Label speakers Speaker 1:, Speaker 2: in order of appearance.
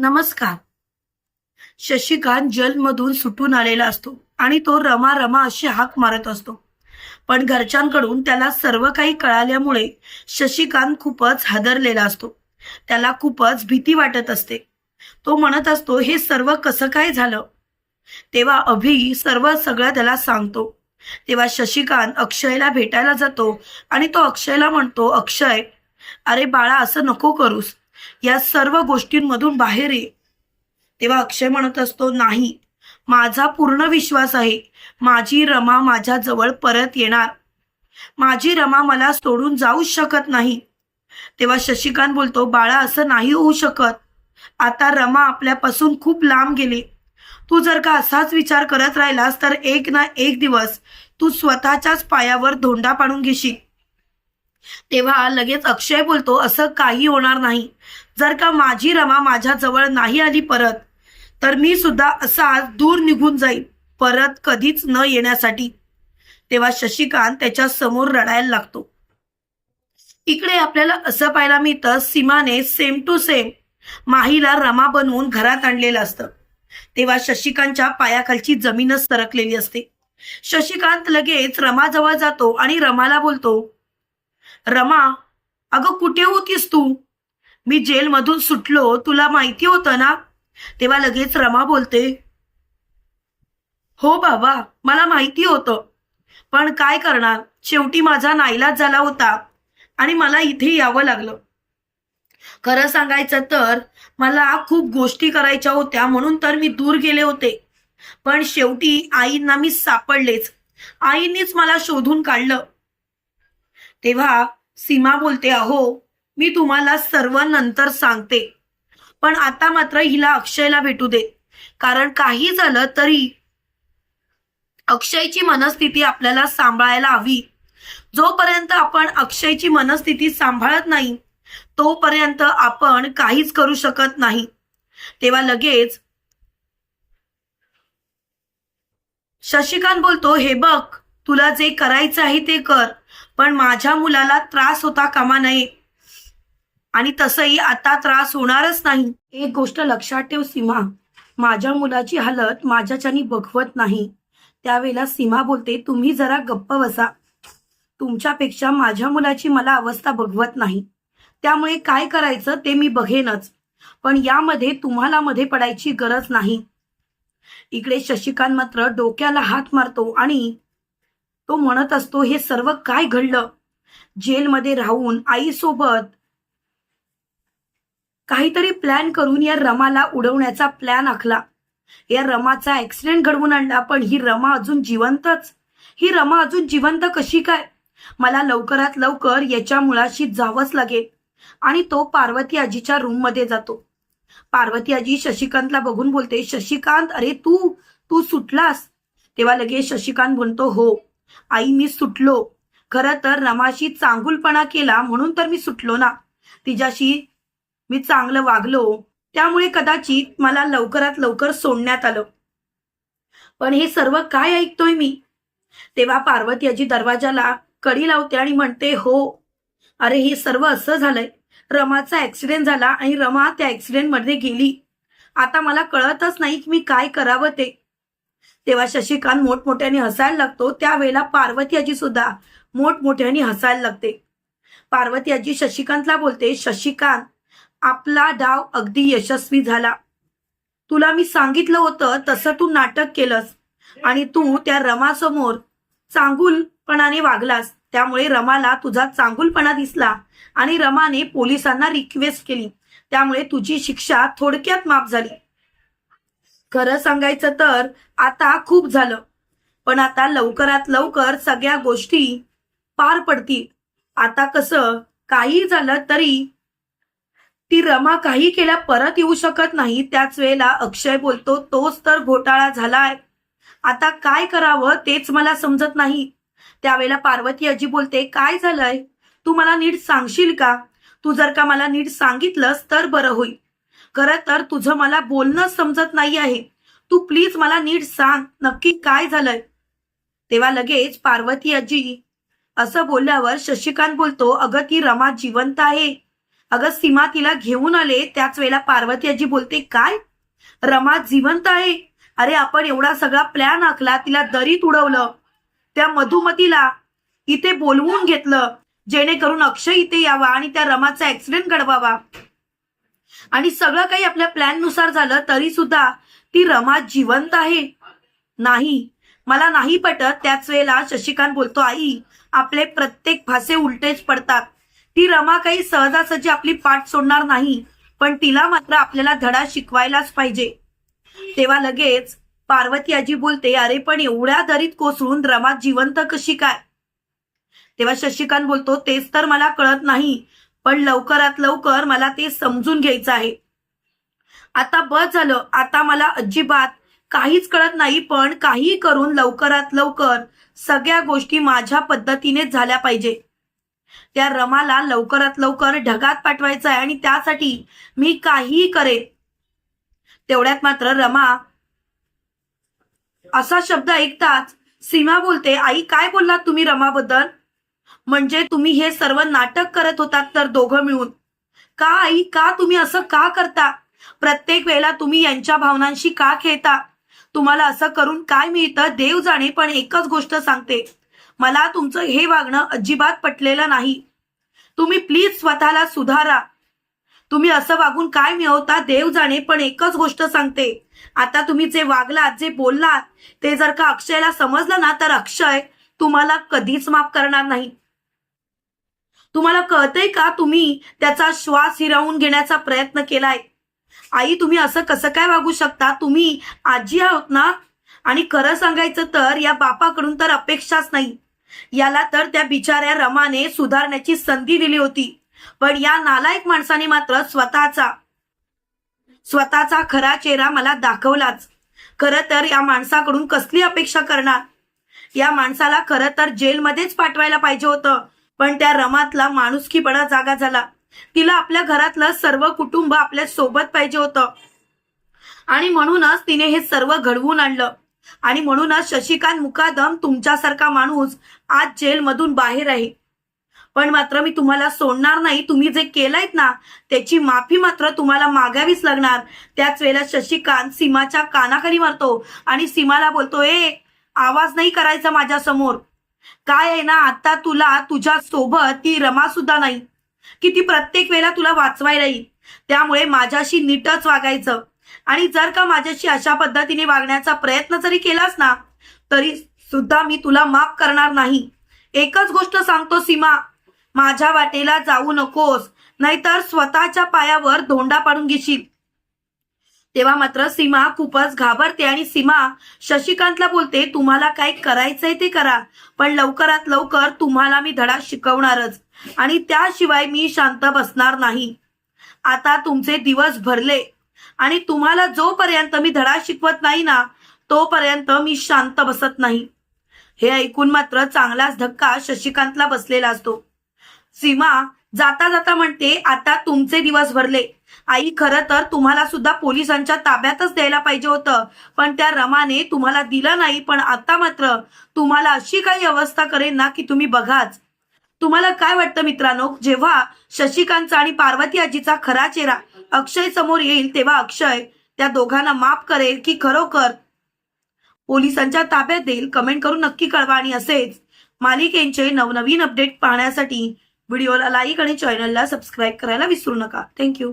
Speaker 1: नमस्कार. शशिकांत जलमधून सुटून आलेला असतो आणि तो रमा रमा अशी हाक मारत असतो. पण घरच्यांकडून त्याला सर्व काही कळाल्यामुळे शशिकांत खूपच हादरलेला असतो. त्याला खूपच भीती वाटत असते. तो म्हणत असतो हे सर्व कसं काय झालं? तेव्हा अभि सर्व सगळं त्याला सांगतो. तेव्हा शशिकांत अक्षयला भेटायला जातो आणि तो अक्षयला म्हणतो अक्षय अरे बाळा असं नको करूस. या सर्व गोष्टींमधून बाहेर ये. तेव्हा अक्षय म्हणत असतो नाही माझा पूर्ण विश्वास आहे. माझी रमा माझ्या जवळ परत येणार. माझी रमा मला सोडून जाऊच शकत नाही. तेव्हा शशिकांत बोलतो बाळा असं नाही होऊ शकत. आता रमा आपल्यापासून खूप लांब गेली. तू जर का असाच विचार करत राहिलास तर एक ना एक दिवस तू स्वतःच्याच पायावर धोंडा पाडून घेशील. तेव्हा लगेच अक्षय बोलतो असं काही होणार नाही. जर का माझी रमा माझ्या जवळ नाही आली परत तर मी सुद्धा असा दूर निघून जाईल परत कधीच न येण्यासाठी. तेव्हा शशिकांत त्याच्यासमोर रडायला लागतो. इकडे आपल्याला असं पाहायला मिळतं सीमाने सेम टू सेम माहीला रमा बनवून घरात आणलेलं असतं. तेव्हा शशिकांतच्या पायाखालची जमीनच सरकलेली असते. शशिकांत लगेच रमाजवळ जातो आणि रमाला बोलतो रमा अगं कुठे होतीस तू? मी जेलमधून सुटलो तुला माहिती होतं ना? तेव्हा लगेच रमा बोलते हो बाबा मला माहिती होतं. पण काय करणार? शेवटी माझा नाईलाज झाला होता आणि मला इथे यावं लागलं. खरं सांगायचं तर मला खूप गोष्टी करायच्या होत्या म्हणून तर मी दूर गेले होते. पण शेवटी आईंना मी सापडलेच. आईंनीच मला शोधून काढलं. तेव्हा सीमा बोलते अहो मी तुम्हाला सर्व नंतर सांगते. पण आता मात्र हिला अक्षयला भेटू दे. कारण काही झालं तरी अक्षयची मनस्थिती आपल्याला सांभाळायला हवी. जोपर्यंत आपण अक्षयची मनस्थिती सांभाळत नाही तोपर्यंत आपण काहीच करू शकत नाही. तेव्हा लगेच शशिकांत बोलतो हे बघ तुला जे करायचं आहे ते कर. पण माझ्या मुलाला त्रास होता कामा नये. आणि तसंही आता त्रास होणारच नाही. एक गोष्ट लक्षात ठेव सीमा. माझ्या मुलाची हालत माझ्याच्यानी बघवत नाही. त्यावेळेला सीमा बोलते तुम्ही जरा गप्प बसा. तुमच्यापेक्षा माझ्या मुलाची मला अवस्था बघवत नाही. त्यामुळे काय करायचं ते मी बघेनच. पण यामध्ये तुम्हाला मध्ये पडायची गरज नाही. इकडे शशिकांत मात्र डोक्याला हात मारतो आणि तो म्हणत असतो हे सर्व काय घडलं? जेलमध्ये राहून आईसोबत काहीतरी प्लॅन करून या रमाला उडवण्याचा प्लॅन आखला. या रमाचा ऍक्सिडेंट घडवून आणला पण ही रमा अजून जिवंतच. ही रमा अजून जिवंत कशी काय? मला लवकरात लवकर याच्या मुळाशी जावंच लागेल. आणि तो पार्वती आजीच्या रूममध्ये जातो. पार्वती आजी शशिकांतला बघून बोलते शशिकांत अरे तू तू सुटलास. तेव्हा लगेच शशिकांत म्हणतो हो. आई मी सुटलो. खरं तर रमाशी चांगुलपणा केला म्हणून तर मी सुटलो ना. तिच्याशी मी चांगलं वागलो. त्यामुळे कदाचित मला लवकरात लवकर सोडण्यात आलं. पण हे सर्व काय ऐकतोय मी? तेव्हा पार्वती आजी दरवाजाला कडी लावते आणि म्हणते हो. अरे हे सर्व असं झालंय. रमाचा ऍक्सिडेंट झाला आणि रमा त्या ऍक्सिडेंटमध्ये गेली. आता मला कळतच नाही की मी काय करावं ते. तेव्हा शशिकांत मोठमोठ्याने हसायला लागतो. त्यावेळेला पार्वती आजी सुद्धा मोठमोठ्याने हसायला लागते. पार्वती आजी शशिकांतला बोलते शशिकांत आपला डाव अगदी यशस्वी झाला. तुला मी सांगितलं होतं तसं तू नाटक केलंस आणि तू त्या रमासमोर चांगुलपणाने वागलास. त्यामुळे रमाला तुझा चांगुलपणा दिसला आणि रमाने पोलिसांना रिक्वेस्ट केली. त्यामुळे तुझी शिक्षा थोडक्यात माफ झाली. खरं सांगायचं तर आता खूप झालं. पण आता लवकरात लवकर सगळ्या गोष्टी पार पडतील. आता कसं काही झालं तरी ती रमा काही केल्या परत येऊ शकत नाही. त्याच वेळेला अक्षय बोलतो तोच तर घोटाळा झालाय. आता काय करावं तेच मला समजत नाही. त्यावेळेला पार्वती आजी बोलते काय झालंय? तू मला नीट सांगशील का? तू जर का मला नीट सांगितलंस तर बरं होईल. खरं तर तुझं मला बोलणं समजत नाही आहे. तू प्लीज मला नीट सांग नक्की काय झालंय? तेव्हा लगेच पार्वती आजी असं बोलल्यावर शशिकांत बोलतो अगं ती रमा जिवंत आहे. अगं सीमा तिला घेऊन आले. त्याच वेळेला पार्वती आजी बोलते काय? रमा जिवंत आहे? अरे आपण एवढा सगळा प्लॅन आखला तिला दरीत उडवलं. त्या मधुमतीला इथे बोलवून घेतलं जेणेकरून अक्षय इथे यावा आणि त्या रमाचा ऍक्सिडेंट घडवावा. आणि सगळं काही आपल्या प्लॅननुसार झालं तरी सुद्धा ती रमा जिवंत आहे. नाही मला नाही पटत त्याच वेळेला शशिकांत बोलतो आई आपले प्रत्येक भासे उलटेच पडतात. ती रमा काही सहजासहजी आपली पाठ सोडणार नाही पण तिला मात्र आपल्याला धडा शिकवायलाच पाहिजे. तेव्हा लगेच पार्वती आजी बोलते अरे पण एवढ्या दरीत कोसळून रमा जिवंत कशी काय? तेव्हा शशिकांत बोलतो तेच तर मला कळत नाही पण लवकरात लवकर मला ते समजून घ्यायचं आहे. आता बस झालं. आता मला अजिबात काहीच कळत नाही पण काही करून लवकरात लवकर सगळ्या गोष्टी माझ्या पद्धतीने झाल्या पाहिजे. त्या रमाला लवकरात लवकर ढगात पाठवायचं आहे आणि त्यासाठी मी काहीही करेन. तेवढ्यात मात्र रमा असा शब्द ऐकताच सीमा बोलते आई काय बोललात तुम्ही रमाबद्दल? म्हणजे तुम्ही हे सर्व नाटक करत होतात तर दोघं मिळून. का आई का तुम्ही असं का करता? प्रत्येक वेळेला तुम्ही यांच्या भावनांशी का खेळता? तुम्हाला असं करून काय मिळतं? देव जाणे पण एकच गोष्ट सांगते. मला तुमचं हे वागणं अजिबात पटलेलं नाही. तुम्ही प्लीज स्वतःला सुधारा. तुम्ही असं वागून काय मिळवता? देव जाणे पण एकच गोष्ट सांगते. आता तुम्ही जे वागलात जे बोललात ते जर का अक्षयला समजलं ना तर अक्षय तुम्हाला कधीच माफ करणार नाही. तुम्हाला कळतंय का तुम्ही त्याचा श्वास हिरावून घेण्याचा प्रयत्न केलाय? आई तुम्ही असं कसं काय वागू शकता? तुम्ही आजी आहोत ना? आणि खरं सांगायचं तर या बापाकडून तर अपेक्षाच नाही. याला तर त्या बिचाऱ्या रमाने सुधारण्याची संधी दिली होती. पण या नालायक माणसाने मात्र स्वतःचा स्वतःचा खरा चेहरा मला दाखवलाच. खरं तर या माणसाकडून कसली अपेक्षा करणार? या माणसाला खरं तर जेलमध्येच पाठवायला पाहिजे होतं. पण त्या रमातला माणुसकीपणा जागा झाला. तिला आपल्या घरातलं सर्व कुटुंब आपल्यासोबत पाहिजे होतं. आणि म्हणूनच तिने हे सर्व घडवून आणलं. आणि म्हणूनच शशिकांत मुकादम तुमच्यासारखा माणूस आज जेलमधून बाहेर आहे. पण मात्र मी तुम्हाला सोडणार नाही तुम्ही जे केलंयत ना त्याची माफी मात्र तुम्हाला मागावीच लागणार. त्याच वेळेला शशिकांत सीमाच्या कानाखाली मारतो आणि सीमाला बोलतो ए आवाज नाही करायचा माझ्यासमोर काय आहे ना आता तुला तुझ्या सोबत ती रमा सुद्धा नाही. की ती प्रत्येक वेळेला तुला वाचवायला येईल. त्यामुळे माझ्याशी नीटच वागायचं. आणि जर का माझ्याशी अशा पद्धतीने वागण्याचा प्रयत्न जरी केलास ना तरी सुद्धा मी तुला माफ करणार नाही. एकच गोष्ट सांगतो सीमा माझ्या वाटेला जाऊ नकोस नाहीतर स्वतःच्या पायावर धोंडा पाडून घेशील. तेव्हा मात्र सीमा खूपच घाबरते आणि सीमा शशिकांतला बोलते तुम्हाला काय करायचंय ते करा पण लवकरात लवकर तुम्हाला मी धडा शिकवणारच आणि त्याशिवाय मी शांत बसणार नाही. आता तुमचे दिवस भरले आणि तुम्हाला जोपर्यंत मी धडा शिकवत नाही ना तोपर्यंत मी शांत बसत नाही. हे ऐकून मात्र चांगलाच धक्का शशिकांतला बसलेला असतो. सीमा जाता जाता म्हणते आता तुमचे दिवस भरले आई खरं तर तुम्हाला सुद्धा पोलिसांच्या ताब्यातच द्यायला पाहिजे होतं. पण त्या रमाने तुम्हाला दिलं नाही पण आता मात्र तुम्हाला अशी काही अवस्था करेन ना की तुम्ही बघाच. तुम्हाला काय वाटतं मित्रांनो? जेव्हा शशिकांतचा आणि पार्वती आजीचा खरा चेहरा अक्षय समोर येईल तेव्हा अक्षय त्या दोघांना माफ करेल की खरोखर? पोलिसांच्या ताब्यात देईल? कमेंट करून नक्की कळवा आणि असेच मालिकेंचे नवनवीन अपडेट पाहण्यासाठी व्हिडिओला लाईक आणि चॅनलला सबस्क्राईब करायला विसरू नका. थँक्यू.